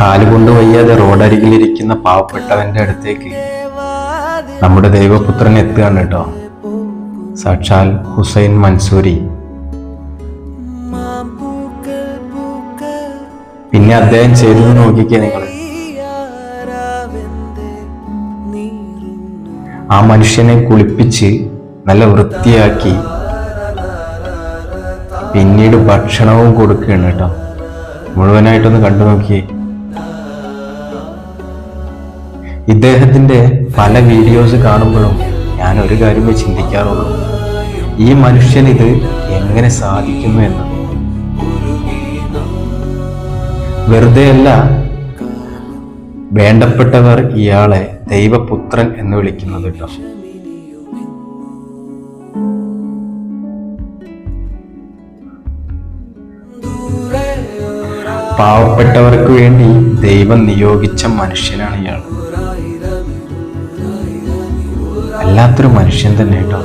കാലുകൊണ്ട് വയ്യാതെ റോഡരികിലിരിക്കുന്ന പാവപ്പെട്ടവന്റെ അടുത്തേക്ക് നമ്മുടെ ദൈവപുത്രൻ എത്തുകയാണ് കേട്ടോ. സാക്ഷാൽ ഹുസൈൻ മൻസൂരി. പിന്നെ അദ്ദേഹം ചെയ്തത് നോക്കിക്കേ നിങ്ങൾ. ആ മനുഷ്യനെ കുളിപ്പിച്ച് നല്ല വൃത്തിയാക്കി പിന്നീട് ഭക്ഷണവും കൊടുക്കുകയാണ് കേട്ടോ. മുഴുവനായിട്ടൊന്ന് കണ്ടു നോക്കിയേ. ഇദ്ദേഹത്തിന്റെ പല വീഡിയോസ് കാണുമ്പോഴും ഞാൻ ഒരു കാര്യമേ ചിന്തിക്കാറുള്ളൂ. ഈ മനുഷ്യൻ ഇത് എങ്ങനെ സാധിക്കുന്നു എന്ന് വെറുതെയല്ല വേണ്ടപ്പെട്ടവർ ഇയാളെ ദൈവപുത്രൻ എന്ന് വിളിക്കുന്നത് കേട്ടോ. പാവപ്പെട്ടവർക്ക് വേണ്ടി ദൈവം നിയോഗിച്ച മനുഷ്യനാണ് ഇയാൾ. വല്ലാത്തൊരു മനുഷ്യൻ തന്നെ കേട്ടോ.